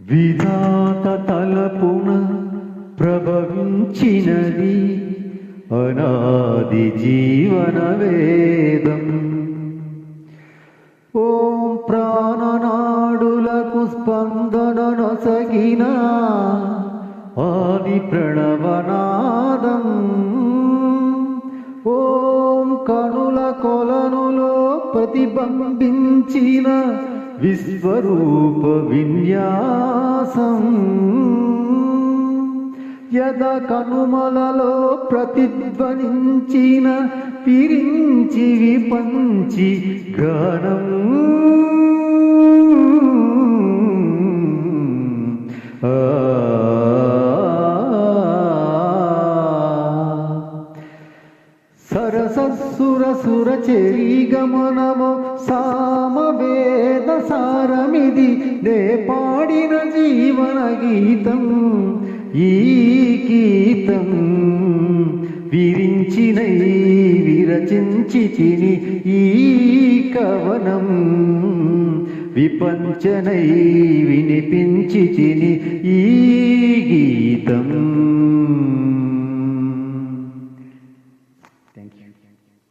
విధాత తలపున ప్రభవించినది అనాది జీవన వేదం. ఓం ప్రాణనాడులకు స్పందన నొసగిన ఆది ప్రణవనాదం. ఓం కనుల కొలనులో ప్రతిబింబించిన విశ్వరూప విన్యాసం. యద కనుమలలో ప్రతిధ్వనించిన పిరించి విపంచి గానం. ఆ. సరససుర గమనము సామవేద సారమిది నే పాడిన జీవన గీతం ఈ గీతం విరించిన విరచించి తిని ఈ కవనం విపంచనై వినిపించి తిని ఈ